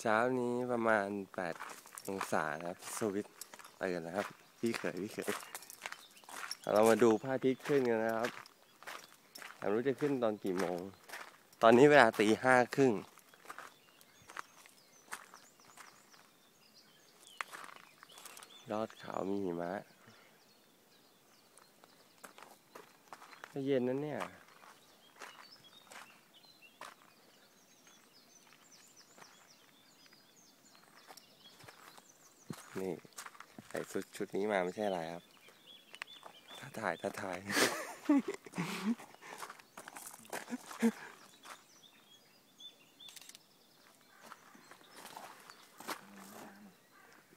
เช้านี้ประมาณ 8 องศานะครับสวิตตื่นนะครับ พี่เขยพี่เขยเรามาดูพระอาทิตย์ขึ้นกันนะครับไม่รู้จะขึ้นตอนกี่โมง ตอนนี้เวลาตีห้าครึ่งยอดเขามีหิมะเย็นนั้นเนี่ย นี่ใส่ชุดชุดนี้มาไม่ใช่อะไรครับท้าถ่ายท้าถ่าย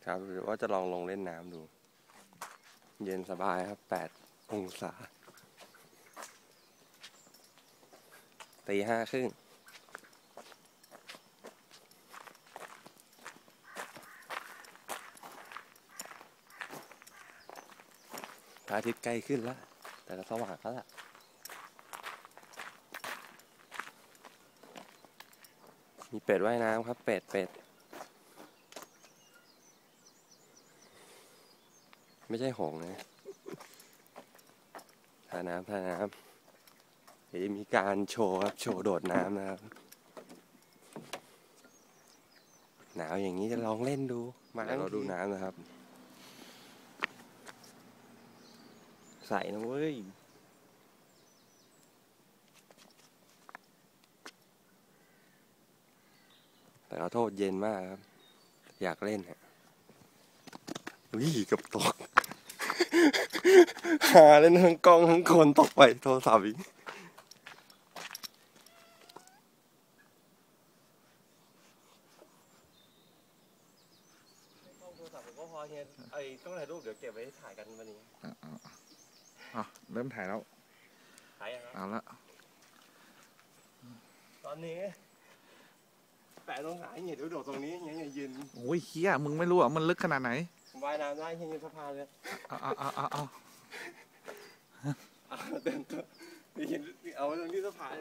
ครับหรือว่าจะลองลงเล่นน้ำดู เย็นสบายครับแปดองศาตีห้าครึ่ง ระอาทิตย์ใกล้ขึ้นแล้ว แต่ก็สว่างแล้วล่ะมีเป็ดว่ายน้ำครับ เป็ดเป็ดไม่ใช่หงส์นะท่าน้ำท่าน้ำเดี๋ยวจะมีการโชว์ครับ โชว์โดดน้ำนะครับ หนาวอย่างนี้จะลองเล่นดู มาเราดูน้ำนะครับ ใส่นะเว้ยแต่ขอโทษเย็นมากครับ อยากเล่นฮะวิ่กับตก หาเล่นทั้งกล้องทั้งคนตกไปโทรศัพท์อีกต้องโทรศัพท์ผมก็พอเฮียไอ้กล้องถ่ายรูปเดี๋ยวเก็บไว้ถ่ายกันวันนี้ อะอะอะเริ่มถ่ายแล้วถ่ายยังครับเอาละตอนนี้แปะตรงไหนเฮียเดี๋ยวโดดตรงนี้เฮียอย่ายืนโอ้ยเฮียมึงไม่รู้อะมันลึกขนาดไหนว่ายน้ำได้เฮียยืนสะพานเลยเอาเอาเอาเอาเอาเอาเต็มตัวยืนเอาไว้ตรงที่สะพาน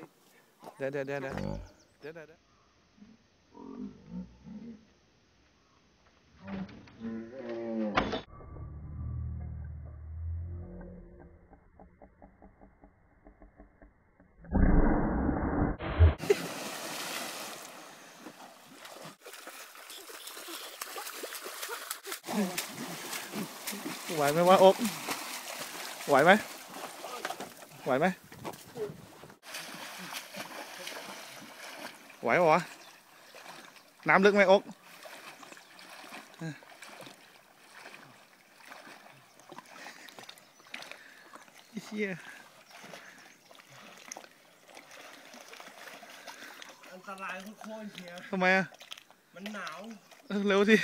เดี๋ยวเดี๋ยวเดี๋ยวเดี๋ยวเดี๋ยวเดี๋ยวเดี๋ยว ไหวไหมวะอกไหวไหมไหวไหมไหวปะวะน้ำลึกไหมอกเฮียอันตรายโคตรๆเฮียทำไมอะ มันหนาวเออเร็วสิ